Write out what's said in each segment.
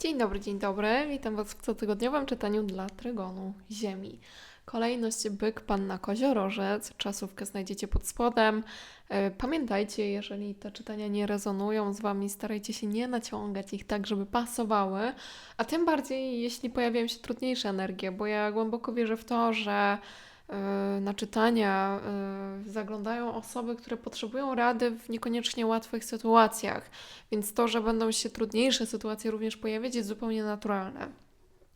Dzień dobry, dzień dobry. Witam Was w cotygodniowym czytaniu dla Trygonu Ziemi. Kolejność Byk, Panna Koziorożec. Czasówkę znajdziecie pod spodem. E, Pamiętajcie, jeżeli te czytania nie rezonują z Wami, starajcie się nie naciągać ich tak, żeby pasowały. A tym bardziej, jeśli pojawiają się trudniejsze energie, bo ja głęboko wierzę w to, że na czytania e, zaglądają osoby, które potrzebują rady w niekoniecznie łatwych sytuacjach. Więc to, że będą się trudniejsze sytuacje również pojawiać, jest zupełnie naturalne.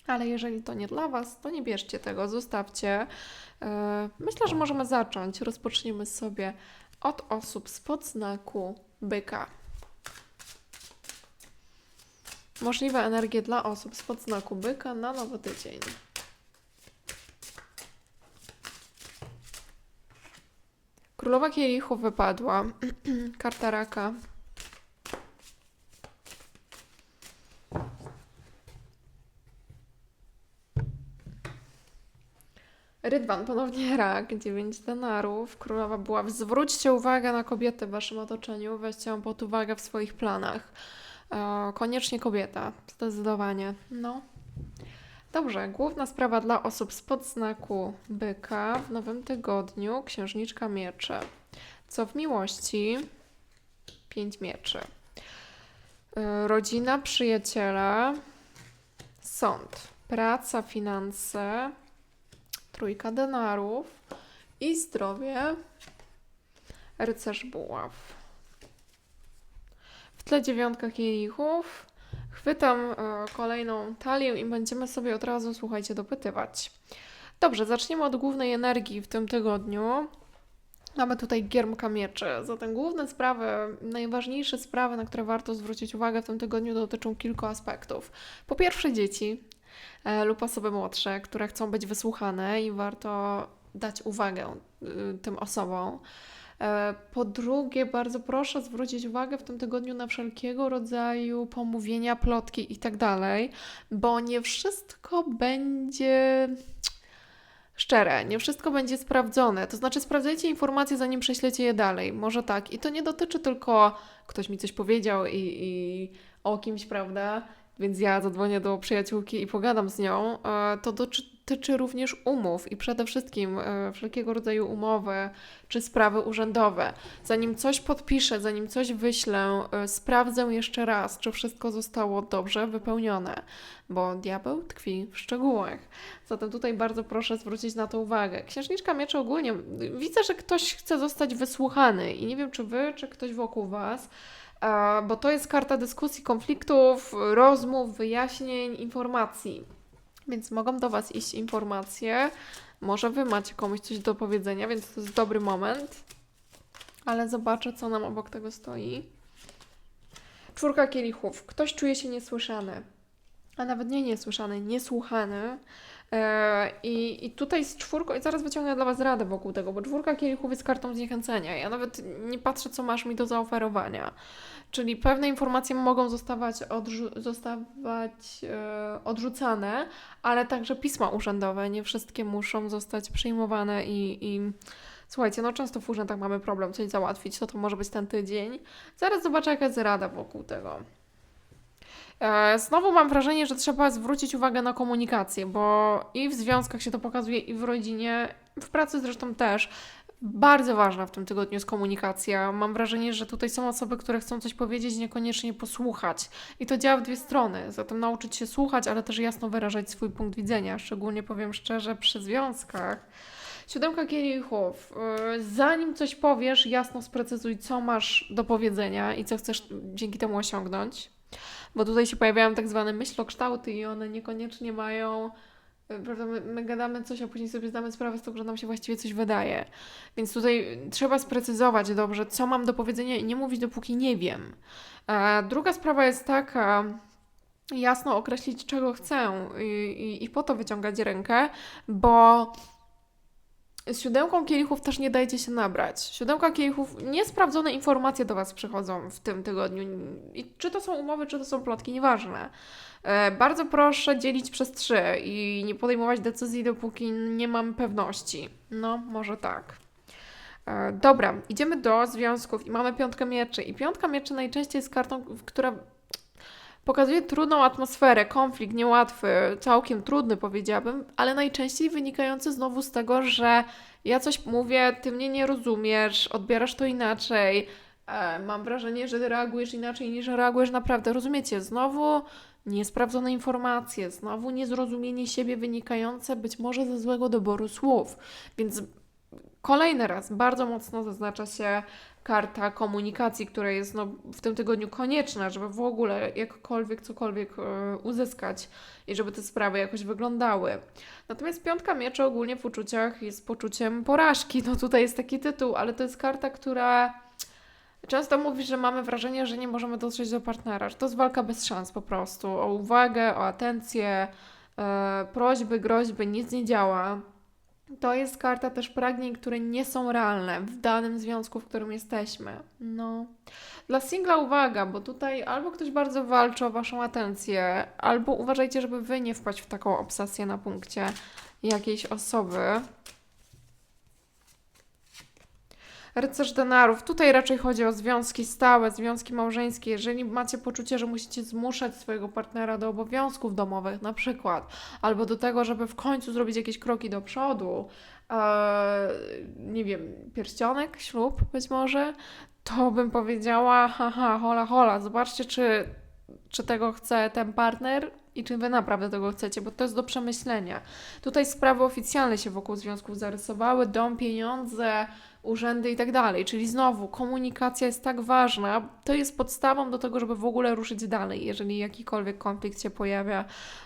Ale jeżeli to nie dla Was, to nie bierzcie tego, zostawcie. E, Myślę, że możemy zacząć. Rozpoczniemy sobie od osób spod znaku byka. Możliwe energie dla osób spod znaku byka na nowy tydzień. Królowa kielichów wypadła. Karta raka. Rydwan, ponownie rak, 9 denarów. Królowa była. Zwróćcie uwagę na kobiety w waszym otoczeniu, weźcie ją pod uwagę w swoich planach. E, koniecznie kobieta, zdecydowanie. No. Dobrze, główna sprawa dla osób spod znaku byka w nowym tygodniu, księżniczka mieczy. Co w miłości? Pięć mieczy. E, Rodzina, przyjaciele, sąd, praca, finanse, trójka denarów i zdrowie, rycerz buław. W tle dziewiątka kielichów. Chwytam e, kolejną talię i będziemy sobie od razu, słuchajcie, dopytywać. Dobrze, zaczniemy od głównej energii w tym tygodniu. Mamy tutaj giermka mieczy. Zatem główne sprawy, najważniejsze sprawy, na które warto zwrócić uwagę w tym tygodniu, dotyczą kilku aspektów. Po pierwsze, dzieci e, lub osoby młodsze, które chcą być wysłuchane i warto dać uwagę y, tym osobom. E, Po drugie, bardzo proszę zwrócić uwagę w tym tygodniu na wszelkiego rodzaju pomówienia, plotki i tak bo nie wszystko będzie szczere, nie wszystko będzie sprawdzone. To znaczy, sprawdzajcie informacje, zanim prześlecie je dalej. Może tak. I to nie dotyczy tylko ktoś mi coś powiedział i, i o kimś, prawda? Więc ja zadzwonię do przyjaciółki i pogadam z nią. E, To dotyczy również umów i przede wszystkim e, wszelkiego rodzaju umowy czy sprawy urzędowe. Zanim coś podpiszę, zanim coś wyślę, e, sprawdzę jeszcze raz, czy wszystko zostało dobrze wypełnione, bo diabeł tkwi w szczegółach. Zatem tutaj bardzo proszę zwrócić na to uwagę. Księżniczka Mieczy ogólnie, widzę, że ktoś chce zostać wysłuchany i nie wiem, czy wy, czy ktoś wokół was, bo to jest karta dyskusji, konfliktów, rozmów, wyjaśnień, informacji. Więc mogą do was iść informacje. Może wy macie komuś coś do powiedzenia, więc to jest dobry moment. Ale zobaczę, co nam obok tego stoi. Czwórka kielichów. Ktoś czuje się niesłyszany, a nawet nie niesłyszany, niesłuchany. E, I, I tutaj z czwórką, i zaraz wyciągnę dla Was radę wokół tego, bo czwórka kielichów jest kartą zniechęcenia. Ja nawet nie patrzę, co masz mi do zaoferowania. Czyli pewne informacje mogą zostawać, odrzu- zostawać e, odrzucane, ale także pisma urzędowe. Nie wszystkie muszą zostać przyjmowane i, i słuchajcie, no często w urzędach mamy problem coś załatwić, to to może być ten tydzień. Zaraz zobaczę, jaka jest rada wokół tego. E, Znowu mam wrażenie, że trzeba zwrócić uwagę na komunikację, bo i w związkach się to pokazuje, i w rodzinie, w pracy zresztą też. Bardzo ważna w tym tygodniu jest komunikacja. Mam wrażenie, że tutaj są osoby, które chcą coś powiedzieć, niekoniecznie posłuchać. I to działa w dwie strony. Zatem nauczyć się słuchać, ale też jasno wyrażać swój punkt widzenia. Szczególnie powiem szczerze, przy związkach. Siódemka kielichów. Yy, Zanim coś powiesz, jasno sprecyzuj, co masz do powiedzenia i co chcesz dzięki temu osiągnąć bo tutaj się pojawiają tak zwane myślokształty i one niekoniecznie mają, y, prawda, my, my gadamy coś, a później sobie zdamy sprawę z tego, że nam się właściwie coś wydaje. Więc tutaj trzeba sprecyzować dobrze, co mam do powiedzenia i nie mówić, dopóki nie wiem. A druga sprawa jest taka, jasno określić, czego chcę i, i, i po to wyciągać rękę, bo z siódemką kielichów też nie dajcie się nabrać. Siódemka kielichów, niesprawdzone informacje do Was przychodzą w tym tygodniu. I czy to są umowy, czy to są plotki, nieważne. E, bardzo proszę dzielić przez trzy i nie podejmować decyzji, dopóki nie mam pewności. No, może tak. E, dobra, idziemy do związków i mamy piątkę mieczy. I piątka mieczy najczęściej jest kartą, która Pokazuje trudną atmosferę, konflikt niełatwy, całkiem trudny powiedziałabym, ale najczęściej wynikający znowu z tego, że ja coś mówię, ty mnie nie rozumiesz, odbierasz to inaczej. E, mam wrażenie, że reagujesz inaczej niż reagujesz naprawdę. Rozumiecie? Znowu niesprawdzone informacje, znowu niezrozumienie siebie wynikające być może ze złego doboru słów. Więc kolejny raz bardzo mocno zaznacza się karta komunikacji, która jest no, w tym tygodniu konieczna, żeby w ogóle jakkolwiek, cokolwiek e, uzyskać i żeby te sprawy jakoś wyglądały. Natomiast piątka mieczy ogólnie w uczuciach jest poczuciem porażki. No tutaj jest taki tytuł, ale to jest karta, która często mówi, że mamy wrażenie, że nie możemy dotrzeć do partnera, że to jest walka bez szans po prostu. O uwagę, o atencję, e, prośby, groźby, nic nie działa. To jest karta też pragnień, które nie są realne w danym związku, w którym jesteśmy. No. Dla singla uwaga, bo tutaj albo ktoś bardzo walczy o waszą atencję, albo uważajcie, żeby wy nie wpaść w taką obsesję na punkcie jakiejś osoby. Rycerz denarów. Tutaj raczej chodzi o związki stałe, związki małżeńskie. Jeżeli macie poczucie, że musicie zmuszać swojego partnera do obowiązków domowych, na przykład, albo do tego, żeby w końcu zrobić jakieś kroki do przodu, e, nie wiem, pierścionek, ślub być może, to bym powiedziała, haha, hola, hola, zobaczcie, czy, czy tego chce ten partner i czy wy naprawdę tego chcecie, bo to jest do przemyślenia. Tutaj sprawy oficjalne się wokół związków zarysowały, dom, pieniądze, urzędy i tak dalej. Czyli znowu komunikacja jest tak ważna, to jest podstawą do tego, żeby w ogóle ruszyć dalej, jeżeli jakikolwiek konflikt się pojawia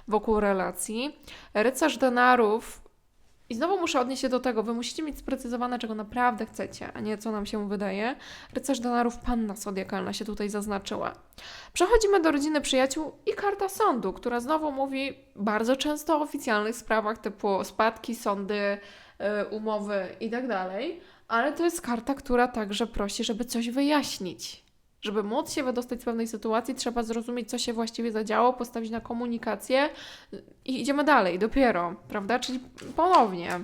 wokół relacji. Rycerz denarów. I znowu muszę odnieść się do tego, wy musicie mieć sprecyzowane, czego naprawdę chcecie, a nie co nam się wydaje. Rycerz denarów, panna zodiakalna się tutaj zaznaczyła. Przechodzimy do rodziny przyjaciół i karta sądu, która znowu mówi bardzo często o oficjalnych sprawach typu spadki, sądy, y, umowy i tak ale to jest karta, która także prosi, żeby coś wyjaśnić. Żeby móc się wydostać z pewnej sytuacji, trzeba zrozumieć, co się właściwie zadziało, postawić na komunikację i idziemy dalej, dopiero, prawda? Czyli ponownie.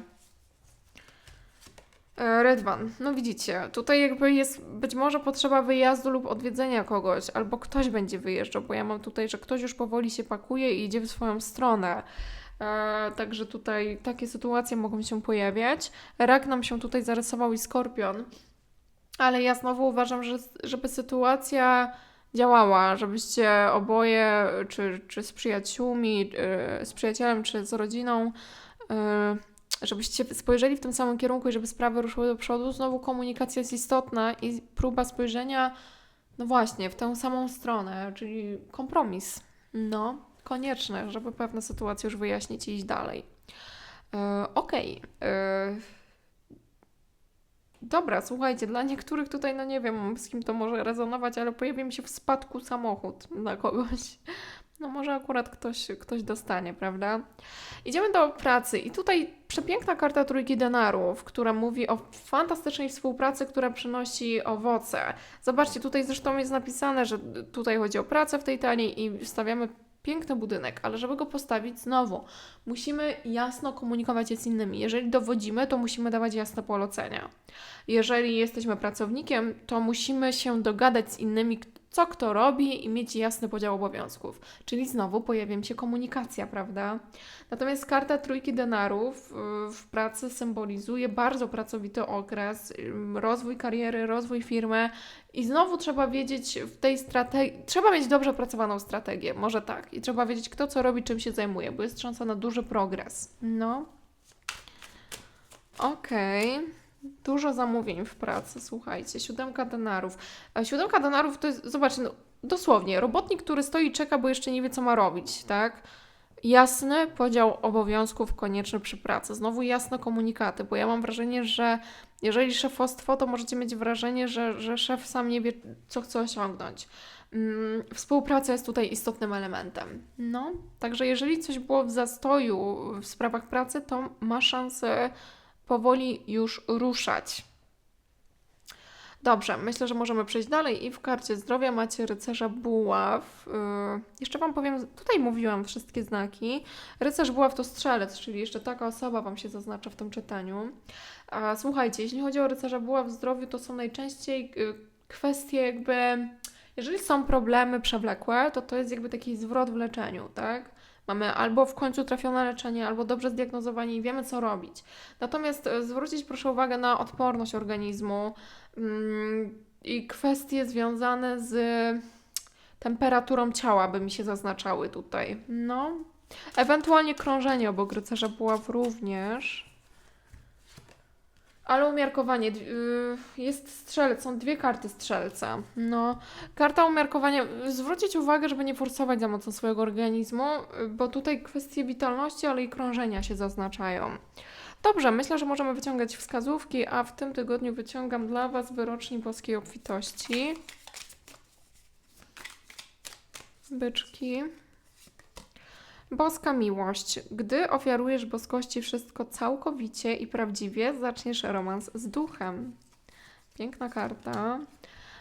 E, Redwan, no widzicie, tutaj jakby jest być może potrzeba wyjazdu lub odwiedzenia kogoś, albo ktoś będzie wyjeżdżał, bo ja mam tutaj, że ktoś już powoli się pakuje i idzie w swoją stronę. E, także tutaj takie sytuacje mogą się pojawiać. Rak nam się tutaj zarysował i skorpion, ale ja znowu uważam, że żeby sytuacja działała, żebyście oboje, czy, czy z przyjaciółmi, e, z przyjacielem, czy z rodziną, e, żebyście spojrzeli w tym samym kierunku i żeby sprawy ruszyły do przodu. Znowu komunikacja jest istotna i próba spojrzenia, no właśnie, w tę samą stronę, czyli kompromis. No konieczne, żeby pewne sytuacje już wyjaśnić i iść dalej. E, Okej. Okay. Dobra, słuchajcie, dla niektórych tutaj, no nie wiem, z kim to może rezonować, ale pojawi mi się w spadku samochód na kogoś. No może akurat ktoś, ktoś dostanie, prawda? Idziemy do pracy i tutaj przepiękna karta trójki denarów, która mówi o fantastycznej współpracy, która przynosi owoce. Zobaczcie, tutaj zresztą jest napisane, że tutaj chodzi o pracę w tej talii i stawiamy piękny budynek, ale żeby go postawić znowu, musimy jasno komunikować się z innymi. Jeżeli dowodzimy, to musimy dawać jasne polecenia. Jeżeli jesteśmy pracownikiem, to musimy się dogadać z innymi, co kto robi i mieć jasny podział obowiązków. Czyli znowu pojawia się komunikacja, prawda? Natomiast karta trójki denarów y, w pracy symbolizuje bardzo pracowity okres, rozwój kariery, rozwój firmy i znowu trzeba wiedzieć w tej strategii, trzeba mieć dobrze opracowaną strategię, może tak, i trzeba wiedzieć kto co robi, czym się zajmuje, bo jest szansa na duży progres. No. Okej. Okay. Dużo zamówień w pracy, słuchajcie. Siódemka denarów. Siódemka denarów to jest, zobaczcie, no, dosłownie, robotnik, który stoi i czeka, bo jeszcze nie wie, co ma robić, tak? Jasny podział obowiązków konieczny przy pracy. Znowu jasne komunikaty, bo ja mam wrażenie, że jeżeli szefostwo, to możecie mieć wrażenie, że, że szef sam nie wie, co chce osiągnąć. Mm, współpraca jest tutaj istotnym elementem. No, także jeżeli coś było w zastoju w sprawach pracy, to ma szansę powoli już ruszać. Dobrze, myślę, że możemy przejść dalej i w karcie zdrowia macie rycerza buław. Yy, jeszcze Wam powiem, tutaj mówiłam wszystkie znaki. Rycerz buław to strzelec, czyli jeszcze taka osoba Wam się zaznacza w tym czytaniu. A słuchajcie, jeśli chodzi o rycerza buław w zdrowiu, to są najczęściej yy, kwestie jakby Jeżeli są problemy przewlekłe, to to jest jakby taki zwrot w leczeniu, tak? Mamy albo w końcu trafione leczenie, albo dobrze zdiagnozowanie i wiemy, co robić. Natomiast e, zwrócić proszę uwagę na odporność organizmu mm, i kwestie związane z temperaturą ciała, by mi się zaznaczały tutaj. No. Ewentualnie krążenie obok rycerza buław również. Ale umiarkowanie. y, Jest strzelec, są dwie karty strzelca. No, karta umiarkowania. Zwrócić uwagę, żeby nie forsować za mocno swojego organizmu, y, bo tutaj kwestie witalności, ale i krążenia się zaznaczają. Dobrze, myślę, że możemy wyciągać wskazówki, a w tym tygodniu wyciągam dla Was wyroczni boskiej obfitości. Byczki. Boska miłość. Gdy ofiarujesz boskości wszystko całkowicie i prawdziwie, zaczniesz romans z duchem. Piękna karta.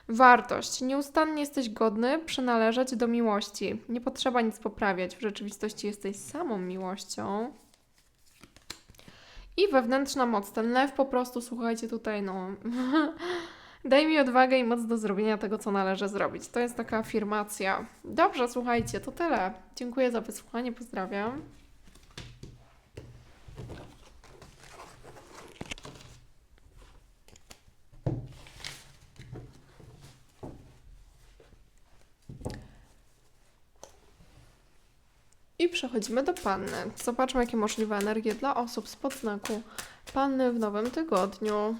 Wartość. Nieustannie jesteś godny przynależeć do miłości. Nie potrzeba nic poprawiać. W rzeczywistości jesteś samą miłością. I wewnętrzna moc. Ten lew po prostu, słuchajcie, tutaj no... Daj mi odwagę i moc do zrobienia tego, co należy zrobić. To jest taka afirmacja. Dobrze, słuchajcie, to tyle. Dziękuję za wysłuchanie, pozdrawiam. I przechodzimy do panny. Zobaczmy, jakie możliwe energie dla osób z podznaku panny w nowym tygodniu.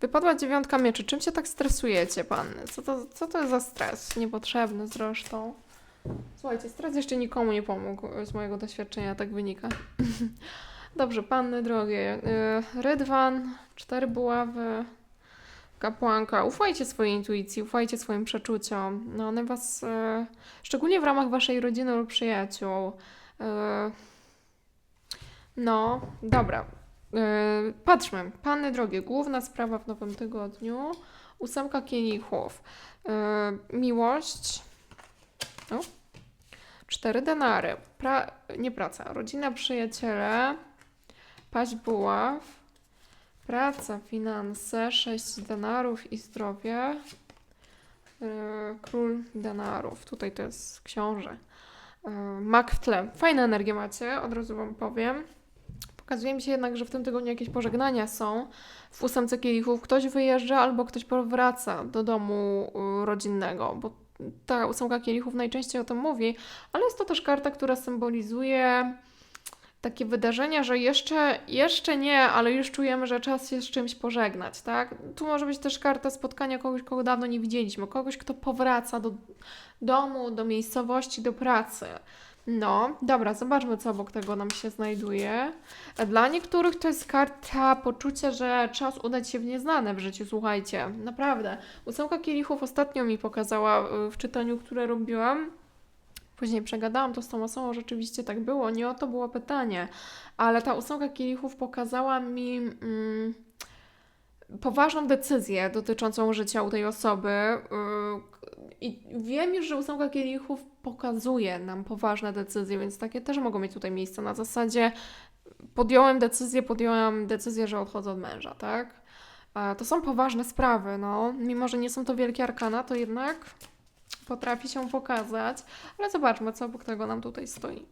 Wypadła dziewiątka mieczy. Czym się tak stresujecie, panny? Co to, co to jest za stres? Niepotrzebny zresztą. Słuchajcie, stres jeszcze nikomu nie pomógł. Z mojego doświadczenia tak wynika. Dobrze, panny drogie. Yy, Rydwan, cztery buławy, kapłanka. Ufajcie swojej intuicji, ufajcie swoim przeczuciom. No one was, yy, szczególnie w ramach waszej rodziny lub przyjaciół. Yy, no, dobra. Yy, patrzmy. Panny drogie, główna sprawa w nowym tygodniu. Ósemka kielichów. Yy, miłość. O. Cztery denary. Pra... Nie praca. Rodzina, przyjaciele. Paść buław. Praca, finanse. Sześć denarów i zdrowie. Yy, król denarów. Tutaj to jest książę. Mak w tle. Fajne energie macie, od razu Wam powiem. Pokazuje mi się jednak, że w tym tygodniu jakieś pożegnania są. W ósemce kielichów ktoś wyjeżdża albo ktoś powraca do domu y, rodzinnego, bo ta ósemka kielichów najczęściej o tym mówi, ale jest to też karta, która symbolizuje takie wydarzenia, że jeszcze, jeszcze nie, ale już czujemy, że czas się z czymś pożegnać, tak? Tu może być też karta spotkania kogoś, kogo dawno nie widzieliśmy, kogoś, kto powraca do domu, do miejscowości, do pracy. No, dobra, zobaczmy, co obok tego nam się znajduje. Dla niektórych to jest karta poczucia, że czas udać się w nieznane w życiu, słuchajcie, naprawdę. Ósemka kielichów ostatnio mi pokazała y, w czytaniu, które robiłam. Później przegadałam to z tą osobą, rzeczywiście tak było, nie o to było pytanie, ale ta ósemka kielichów pokazała mi mm, poważną decyzję dotyczącą życia u tej osoby. I wiem już, że ósemka kielichów pokazuje nam poważne decyzje, więc takie też mogą mieć tutaj miejsce na zasadzie podjąłem decyzję, podjąłem decyzję, że odchodzę od męża, tak? To są poważne sprawy, no. Mimo, że nie są to wielkie arkana, to jednak potrafi się pokazać. Ale zobaczmy, co obok tego nam tutaj stoi.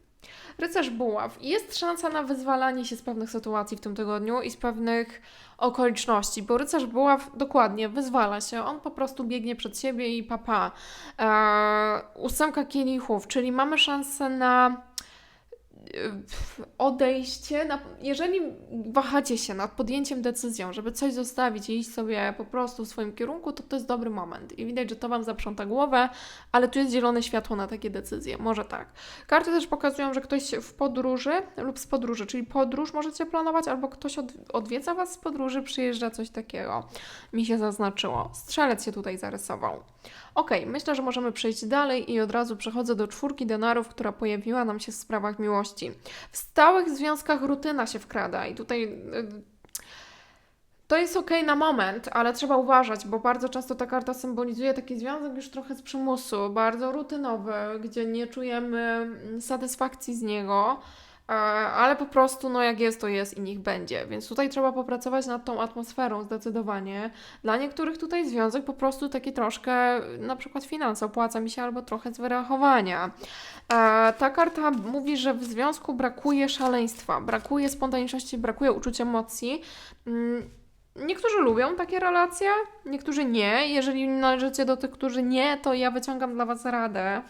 Rycerz buław. Jest szansa na wyzwalanie się z pewnych sytuacji w tym tygodniu i z pewnych okoliczności, bo rycerz buław dokładnie wyzwala się. On po prostu biegnie przed siebie i papa. Eee, ósemka kielichów, czyli mamy szansę na odejście, na, jeżeli wahacie się nad podjęciem decyzją, żeby coś zostawić i iść sobie po prostu w swoim kierunku, to to jest dobry moment. I widać, że to Wam zaprząta głowę, ale tu jest zielone światło na takie decyzje. Może tak. Karty też pokazują, że ktoś w podróży lub z podróży, czyli podróż możecie planować, albo ktoś od, odwiedza Was z podróży, przyjeżdża coś takiego. Mi się zaznaczyło. Strzelec się tutaj zarysował. Ok, myślę, że możemy przejść dalej i od razu przechodzę do czwórki denarów, która pojawiła nam się w sprawach miłości. W stałych związkach rutyna się wkrada i tutaj y, to jest ok na moment, ale trzeba uważać, bo bardzo często ta karta symbolizuje taki związek już trochę z przymusu, bardzo rutynowy, gdzie nie czujemy mm, satysfakcji z niego. E, ale po prostu, no jak jest, to jest i niech będzie. Więc tutaj trzeba popracować nad tą atmosferą zdecydowanie. Dla niektórych tutaj związek po prostu taki troszkę, na przykład finanse, opłaca mi się albo trochę z wyrachowania. E, ta karta mówi, że w związku brakuje szaleństwa, brakuje spontaniczności, brakuje uczucia emocji. Mm, Niektórzy lubią takie relacje, niektórzy nie. Jeżeli należycie do tych, którzy nie, to ja wyciągam dla Was radę.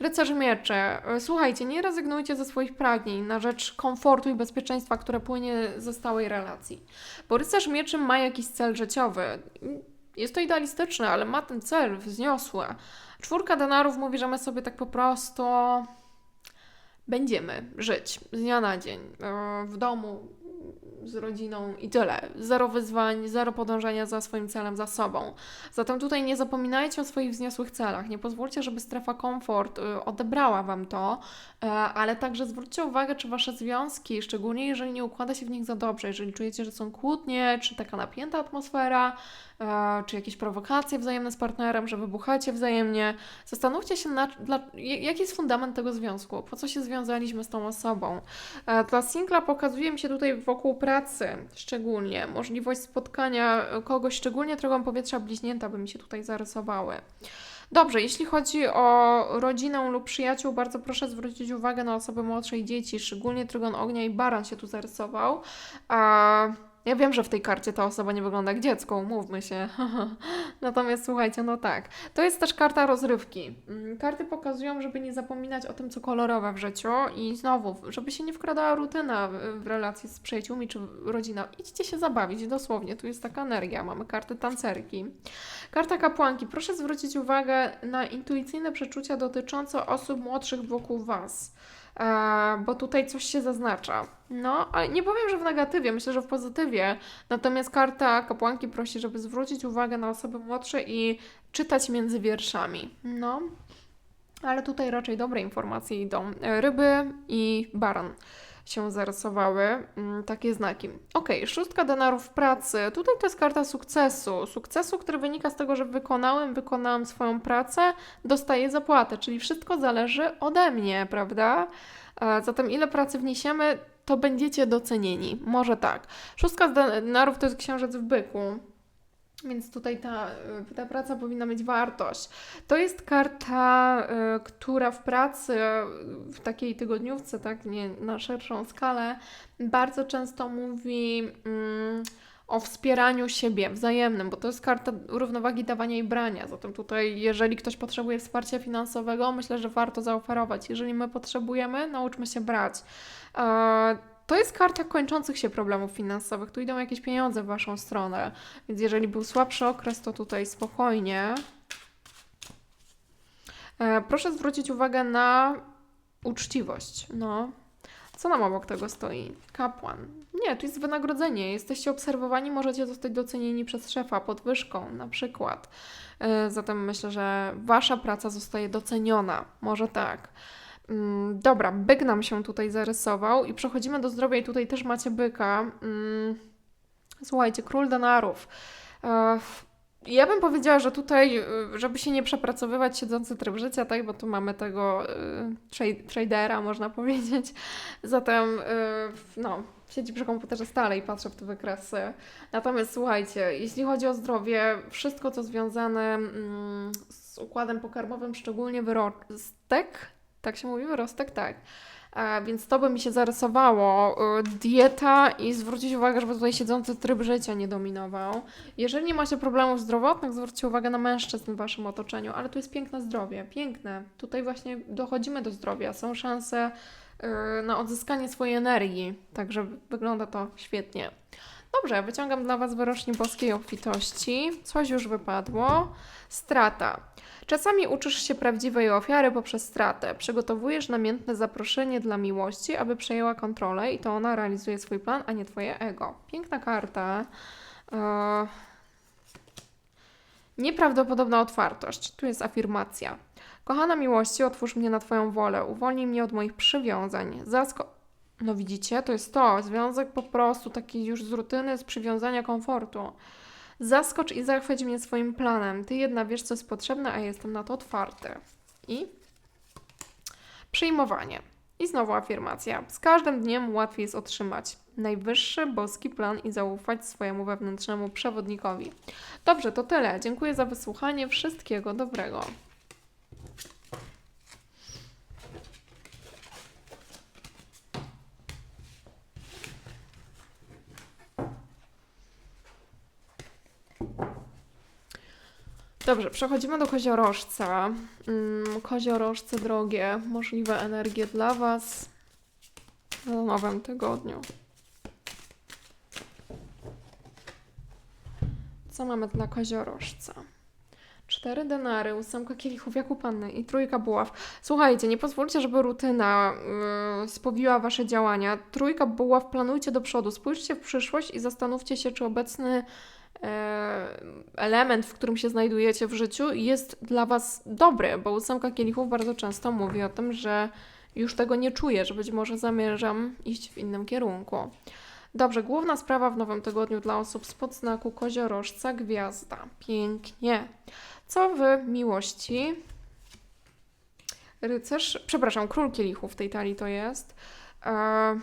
Rycerz miecze. Słuchajcie, nie rezygnujcie ze swoich pragnień na rzecz komfortu i bezpieczeństwa, które płynie ze stałej relacji. Bo rycerz mieczy ma jakiś cel życiowy. Jest to idealistyczne, ale ma ten cel wzniosły. Czwórka denarów mówi, że my sobie tak po prostu będziemy żyć z dnia na dzień e, w domu z rodziną i tyle. Zero wyzwań, zero podążania za swoim celem, za sobą. Zatem tutaj nie zapominajcie o swoich wzniosłych celach. Nie pozwólcie, żeby strefa komfort y, odebrała Wam to, e, ale także zwróćcie uwagę, czy Wasze związki, szczególnie jeżeli nie układa się w nich za dobrze, jeżeli czujecie, że są kłótnie, czy taka napięta atmosfera, czy jakieś prowokacje wzajemne z partnerem, że wybuchacie wzajemnie, zastanówcie się, na, dla, jaki jest fundament tego związku, po co się związaliśmy z tą osobą. E, Dla singla pokazuje mi się tutaj wokół pracy szczególnie, możliwość spotkania kogoś, szczególnie drogą powietrza bliźnięta by mi się tutaj zarysowały. Dobrze, jeśli chodzi o rodzinę lub przyjaciół, bardzo proszę zwrócić uwagę na osoby młodsze i dzieci, szczególnie trygon ognia i baran się tu zarysował. A ja wiem, że w tej karcie ta osoba nie wygląda jak dziecko, umówmy się. Natomiast słuchajcie, no tak. To jest też karta rozrywki. Mm, Karty pokazują, żeby nie zapominać o tym, co kolorowe w życiu i znowu, żeby się nie wkradała rutyna w- relacje z przyjaciółmi czy rodziną. Idźcie się zabawić, dosłownie. Tu jest taka energia. Mamy karty tancerki. Karta kapłanki. Proszę zwrócić uwagę na intuicyjne przeczucia dotyczące osób młodszych wokół Was. E, bo tutaj coś się zaznacza. No, ale nie powiem, że w negatywie, myślę, że w pozytywie. Natomiast karta kapłanki prosi, żeby zwrócić uwagę na osoby młodsze i czytać między wierszami. No, ale tutaj raczej dobre informacje idą. E, Ryby i baran się zarysowały, mm, takie znaki. Ok, szóstka denarów pracy. Tutaj to jest karta sukcesu. Sukcesu, który wynika z tego, że wykonałem, wykonałam swoją pracę, dostaję zapłatę, czyli wszystko zależy ode mnie, prawda? Zatem ile pracy wniesiemy, to będziecie docenieni. Może tak. Szóstka denarów to jest księżyc w byku. Więc tutaj ta, ta praca powinna mieć wartość. To jest karta, y, która w pracy, y, w takiej tygodniówce, tak, nie na szerszą skalę, bardzo często mówi mm, o wspieraniu siebie wzajemnym, bo to jest karta równowagi dawania i brania. Zatem tutaj, jeżeli ktoś potrzebuje wsparcia finansowego, myślę, że warto zaoferować. Jeżeli my potrzebujemy, nauczmy się brać. E, to jest karta kończących się problemów finansowych. Tu idą jakieś pieniądze w Waszą stronę. Więc jeżeli był słabszy okres, to tutaj spokojnie. E, proszę zwrócić uwagę na uczciwość. No. Co nam obok tego stoi? Kapłan. Nie, tu jest wynagrodzenie. Jesteście obserwowani, możecie zostać docenieni przez szefa podwyżką na przykład. E, Zatem myślę, że Wasza praca zostaje doceniona. Może tak. Mm, Dobra, byk nam się tutaj zarysował i przechodzimy do zdrowia i tutaj też macie byka. Mm, Słuchajcie, król denarów. E, Ja bym powiedziała, że tutaj, y, żeby się nie przepracowywać, siedzący tryb życia, tak, bo tu mamy tego y, tra- tradera, można powiedzieć. Zatem, y, no, siedzi przy komputerze stale i patrzy w te wykresy. Natomiast słuchajcie, jeśli chodzi o zdrowie, wszystko co związane mm, z układem pokarmowym, szczególnie wyrostek, tak się mówi, wyrostek, tak. A więc to by mi się zarysowało. Y, Dieta i zwrócić uwagę, żeby tutaj siedzący tryb życia nie dominował. Jeżeli nie macie problemów zdrowotnych, zwróćcie uwagę na mężczyzn w waszym otoczeniu, ale tu jest piękne zdrowie, piękne. Tutaj właśnie dochodzimy do zdrowia. Są szanse y, na odzyskanie swojej energii, także wygląda to świetnie. Dobrze, wyciągam dla Was wyrocznie boskiej obfitości. Coś już wypadło. Strata. Czasami uczysz się prawdziwej ofiary poprzez stratę. Przygotowujesz namiętne zaproszenie dla miłości, aby przejęła kontrolę i to ona realizuje swój plan, a nie Twoje ego. Piękna karta. Eee, Nieprawdopodobna otwartość. Tu jest afirmacja. Kochana miłości, otwórz mnie na Twoją wolę. Uwolnij mnie od moich przywiązań. Zasko... No widzicie, to jest to. Związek po prostu taki już z rutyny, z przywiązania komfortu. Zaskocz i zachwyć mnie swoim planem. Ty jedna wiesz, co jest potrzebne, a jestem na to otwarty. I przyjmowanie. I znowu afirmacja. Z każdym dniem łatwiej jest otrzymać najwyższy boski plan i zaufać swojemu wewnętrznemu przewodnikowi. Dobrze, to tyle. Dziękuję za wysłuchanie. Wszystkiego dobrego. Dobrze, przechodzimy do koziorożca. Mm, koziorożce drogie, możliwe energie dla Was w nowym tygodniu. Co mamy dla koziorożca? Cztery denary, ósemka kielichów jak u panny i trójka buław. Słuchajcie, nie pozwólcie, żeby rutyna yy, spowiła wasze działania. Trójka buław planujcie do przodu. Spójrzcie w przyszłość i zastanówcie się, czy obecny element, w którym się znajdujecie w życiu, jest dla Was dobry, bo ósemka kielichów bardzo często mówi o tym, że już tego nie czuję, że być może zamierzam iść w innym kierunku. Dobrze, główna sprawa w nowym tygodniu dla osób z podznaku koziorożca gwiazda. Pięknie. Co w miłości? Rycerz, przepraszam, król kielichów w tej talii to jest. E,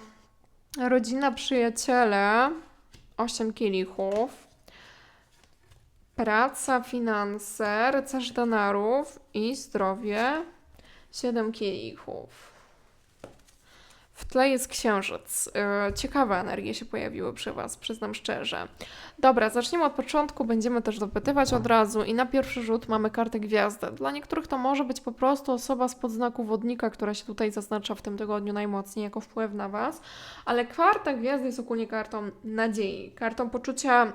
rodzina, przyjaciele, osiem kielichów. Praca, finanse, rycerz denarów i zdrowie, siedem kielichów. W tle jest księżyc. Yy, Ciekawe energie się pojawiły przy Was, przyznam szczerze. Dobra, zaczniemy od początku, będziemy też dopytywać od razu i na pierwszy rzut mamy kartę gwiazdę. Dla niektórych to może być po prostu osoba z podznaku wodnika, która się tutaj zaznacza w tym tygodniu najmocniej jako wpływ na Was, ale karta gwiazdy jest ogólnie kartą nadziei, kartą poczucia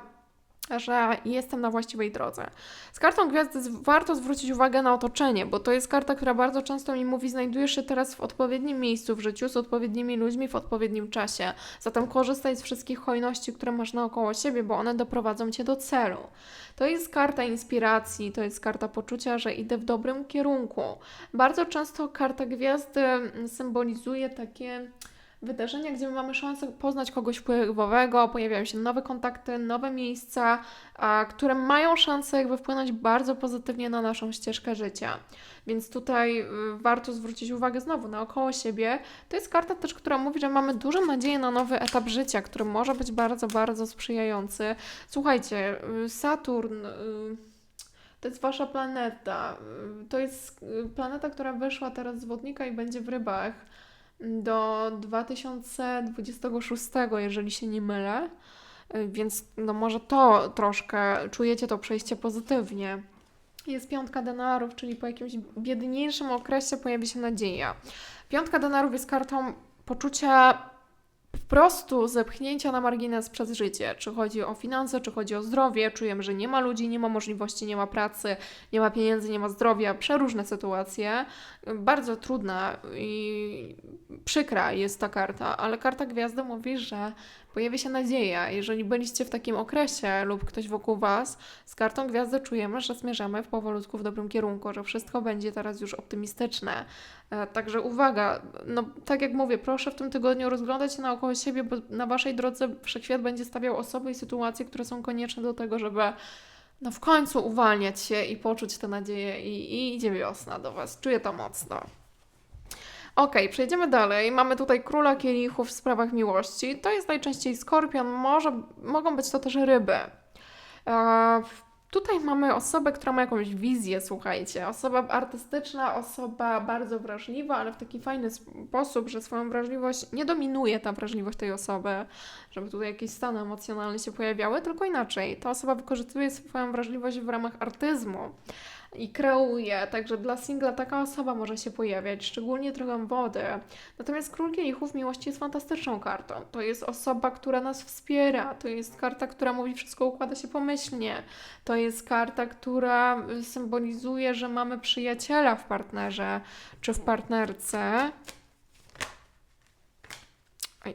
że jestem na właściwej drodze. Z kartą gwiazdy warto zwrócić uwagę na otoczenie, bo to jest karta, która bardzo często mi mówi, znajdujesz się teraz w odpowiednim miejscu w życiu, z odpowiednimi ludźmi w odpowiednim czasie. Zatem korzystaj z wszystkich hojności, które masz naokoło siebie, bo one doprowadzą cię do celu. To jest karta inspiracji, to jest karta poczucia, że idę w dobrym kierunku. Bardzo często karta gwiazdy mm, symbolizuje takie wydarzenia, gdzie my mamy szansę poznać kogoś wpływowego, pojawiają się nowe kontakty, nowe miejsca, które mają szansę jakby wpłynąć bardzo pozytywnie na naszą ścieżkę życia. Więc tutaj y, warto zwrócić uwagę znowu naokoło siebie. To jest karta też, która mówi, że mamy dużą nadzieję na nowy etap życia, który może być bardzo, bardzo sprzyjający. Słuchajcie, y, Saturn. y, To jest wasza planeta. To jest planeta, która wyszła teraz z wodnika i będzie w rybach do 2026, jeżeli się nie mylę. Y, Więc no może to troszkę czujecie to przejście pozytywnie. Jest piątka denarów, czyli po jakimś biedniejszym okresie pojawi się nadzieja. Piątka denarów jest kartą poczucia po prostu zepchnięcia na margines przez życie. Czy chodzi o finanse, czy chodzi o zdrowie. Czujemy, że nie ma ludzi, nie ma możliwości, nie ma pracy, nie ma pieniędzy, nie ma zdrowia. Przeróżne sytuacje. Bardzo trudna i przykra jest ta karta, ale karta gwiazdy mówi, że pojawi się nadzieja. Jeżeli byliście w takim okresie lub ktoś wokół Was, z kartą gwiazdy czujemy, że zmierzamy w powolutku w dobrym kierunku, że wszystko będzie teraz już optymistyczne. E, Także uwaga, no tak jak mówię, proszę w tym tygodniu rozglądać się naokoło siebie, bo na Waszej drodze wszechświat będzie stawiał osoby i sytuacje, które są konieczne do tego, żeby no w końcu uwalniać się i poczuć tę nadzieję i, i idzie wiosna do Was. Czuję to mocno. Okej, przejdziemy dalej. Mamy tutaj króla kielichów w sprawach miłości. To jest najczęściej skorpion, może, mogą być to też ryby. E, tutaj mamy osobę, która ma jakąś wizję, słuchajcie. Osoba artystyczna, osoba bardzo wrażliwa, ale w taki fajny sposób, że swoją wrażliwość nie dominuje ta wrażliwość tej osoby, żeby tutaj jakieś stany emocjonalne się pojawiały, tylko inaczej. Ta osoba wykorzystuje swoją wrażliwość w ramach artyzmu i kreuje, także dla singla taka osoba może się pojawiać, szczególnie drogą wody. Natomiast Król Kielichów Miłości jest fantastyczną kartą. To jest osoba, która nas wspiera, to jest karta, która mówi wszystko układa się pomyślnie, to jest karta, która symbolizuje, że mamy przyjaciela w partnerze czy w partnerce. Oj,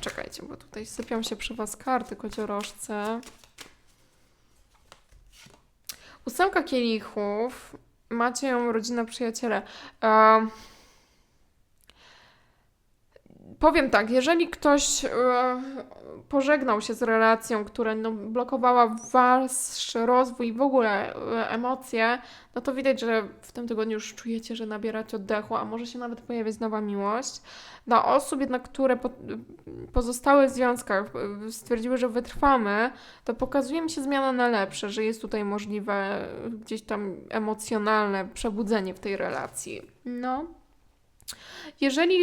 czekajcie, bo tutaj sypią się przy Was karty kociorożce. Ósemka kielichów. Macie ją rodzina, przyjaciele. Em, Powiem tak, jeżeli ktoś e, pożegnał się z relacją, która no, blokowała wasz rozwój i w ogóle e, emocje, no to widać, że w tym tygodniu już czujecie, że nabieracie oddechu, a może się nawet pojawić nowa miłość. Dla osób jednak, które po, pozostałe w związkach e, stwierdziły, że wytrwamy, to pokazuje mi się zmiana na lepsze, że jest tutaj możliwe gdzieś tam emocjonalne przebudzenie w tej relacji. No. Jeżeli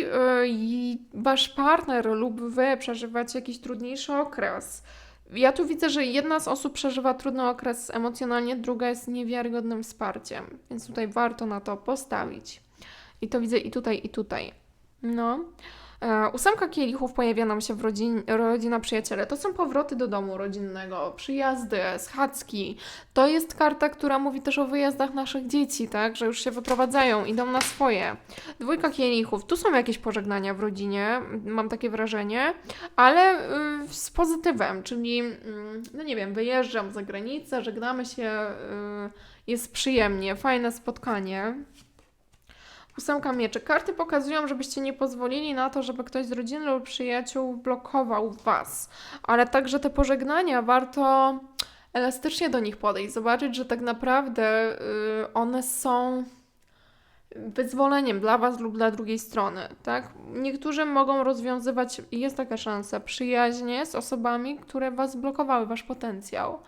i wasz partner lub wy przeżywacie jakiś trudniejszy okres, ja tu widzę, że jedna z osób przeżywa trudny okres emocjonalnie, druga jest niewiarygodnym wsparciem, więc tutaj warto na to postawić. I to widzę i tutaj, i tutaj. No. E, Ósemka kielichów pojawia nam się w rodzin, rodzina przyjaciele. To są powroty do domu rodzinnego, przyjazdy, schadzki. To jest karta, która mówi też o wyjazdach naszych dzieci, tak? Że już się wyprowadzają, idą na swoje. Dwójka kielichów. Tu są jakieś pożegnania w rodzinie, mam takie wrażenie, ale y, z pozytywem, czyli y, no nie wiem, wyjeżdżam za granicę, żegnamy się, y, jest przyjemnie, fajne spotkanie. Ósemka mieczy. Karty pokazują, żebyście nie pozwolili na to, żeby ktoś z rodziny lub przyjaciół blokował was. Ale także te pożegnania warto elastycznie do nich podejść. Zobaczyć, że tak naprawdę y, one są wyzwoleniem dla was lub dla drugiej strony, tak? Niektórzy mogą rozwiązywać, jest taka szansa, przyjaźnie z osobami, które was blokowały, wasz potencjał.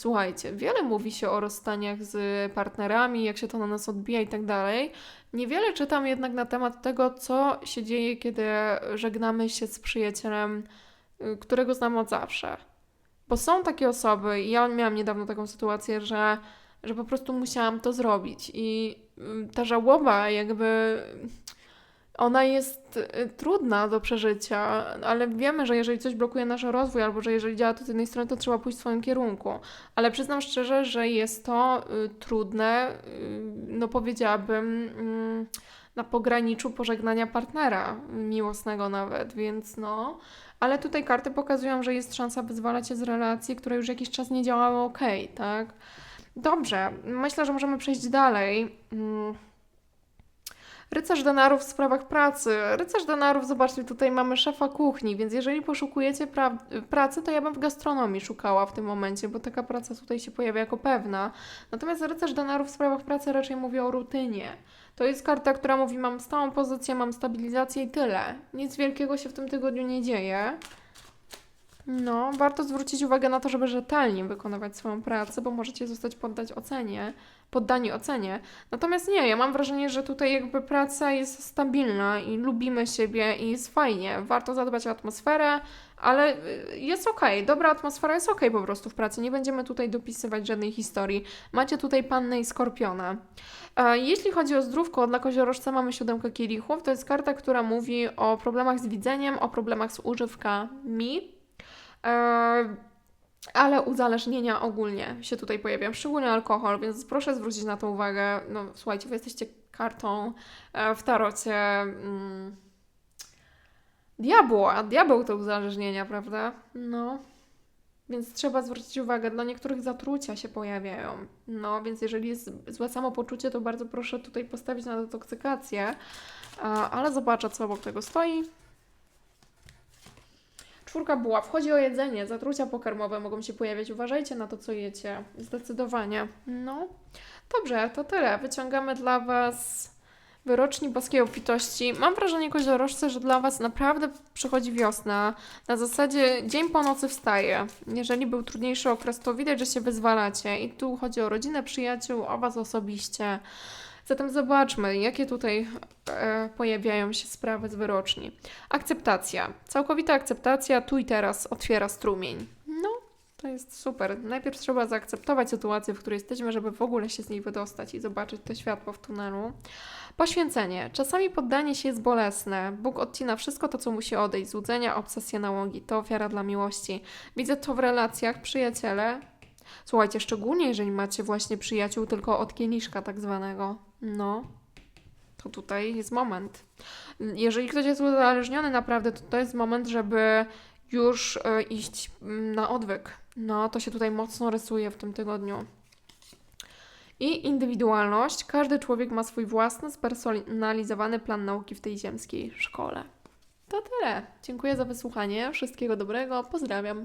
Słuchajcie, wiele mówi się o rozstaniach z partnerami, jak się to na nas odbija i tak dalej. Niewiele czytam jednak na temat tego, co się dzieje, kiedy żegnamy się z przyjacielem, y, którego znam od zawsze. Bo są takie osoby, i ja miałam niedawno taką sytuację, że, że po prostu musiałam to zrobić. I y, ta żałoba, jakby ona jest y, trudna do przeżycia, ale wiemy, że jeżeli coś blokuje nasz rozwój, albo że jeżeli działa to z jednej strony, to trzeba pójść w swoim kierunku. Ale przyznam szczerze, że jest to y, trudne, y, no powiedziałabym, y, na pograniczu pożegnania partnera, miłosnego nawet, więc no. Ale tutaj karty pokazują, że jest szansa wyzwalać się z relacji, które już jakiś czas nie działały ok, tak? Dobrze, myślę, że możemy przejść dalej. Mm. Rycerz denarów w sprawach pracy. Rycerz denarów, zobaczcie, tutaj mamy szefa kuchni, więc jeżeli poszukujecie pra pracy, to ja bym w gastronomii szukała w tym momencie, bo taka praca tutaj się pojawia jako pewna. Natomiast rycerz denarów w sprawach pracy raczej mówi o rutynie. To jest karta, która mówi, mam stałą pozycję, mam stabilizację i tyle. Nic wielkiego się w tym tygodniu nie dzieje. No, warto zwrócić uwagę na to, żeby rzetelnie wykonywać swoją pracę, bo możecie zostać poddać ocenie, poddani ocenie. Natomiast nie, ja mam wrażenie, że tutaj jakby praca jest stabilna i lubimy siebie i jest fajnie. Warto zadbać o atmosferę, ale y, jest okej, okay. dobra atmosfera jest okej okay po prostu w pracy. Nie będziemy tutaj dopisywać żadnej historii. Macie tutaj pannę i skorpiona. E, jeśli chodzi o zdrówko, dla koziorożca mamy siódemkę kielichów. To jest karta, która mówi o problemach z widzeniem, o problemach z używkami. E, ale uzależnienia ogólnie się tutaj pojawiają, szczególnie alkohol, więc proszę zwrócić na to uwagę. No słuchajcie, wy jesteście kartą e, w tarocie mm, diabła. Diabeł to uzależnienia, prawda? No. Więc trzeba zwrócić uwagę, dla niektórych zatrucia się pojawiają. No, więc jeżeli jest złe samopoczucie, to bardzo proszę tutaj postawić na detoksykację. Ale zobaczę, co obok tego stoi. Czwórka buław. Wchodzi o jedzenie. Zatrucia pokarmowe mogą się pojawiać. Uważajcie na to, co jecie. Zdecydowanie. No. Dobrze, to tyle. Wyciągamy dla Was wyroczni boskiej obfitości. Mam wrażenie, koziorożce, że dla Was naprawdę przychodzi wiosna. Na zasadzie dzień po nocy wstaje. Jeżeli był trudniejszy okres, to widać, że się wyzwalacie. I tu chodzi o rodzinę, przyjaciół, o Was osobiście. Zatem zobaczmy, jakie tutaj e, pojawiają się sprawy z wyroczni. Akceptacja. Całkowita akceptacja tu i teraz otwiera strumień. No, to jest super. Najpierw trzeba zaakceptować sytuację, w której jesteśmy, żeby w ogóle się z niej wydostać i zobaczyć to światło w tunelu. Poświęcenie. Czasami poddanie się jest bolesne. Bóg odcina wszystko to, co musi odejść. Złudzenia, obsesje, nałogi. To ofiara dla miłości. Widzę to w relacjach, przyjaciele. Słuchajcie, szczególnie jeżeli macie właśnie przyjaciół tylko od kieliszka tak zwanego. No, to tutaj jest moment. Jeżeli ktoś jest uzależniony naprawdę, to to jest moment, żeby już y, iść mm, na odwyk. No, to się tutaj mocno rysuje w tym tygodniu. I indywidualność. Każdy człowiek ma swój własny, spersonalizowany plan nauki w tej ziemskiej szkole. To tyle. Dziękuję za wysłuchanie. Wszystkiego dobrego. Pozdrawiam.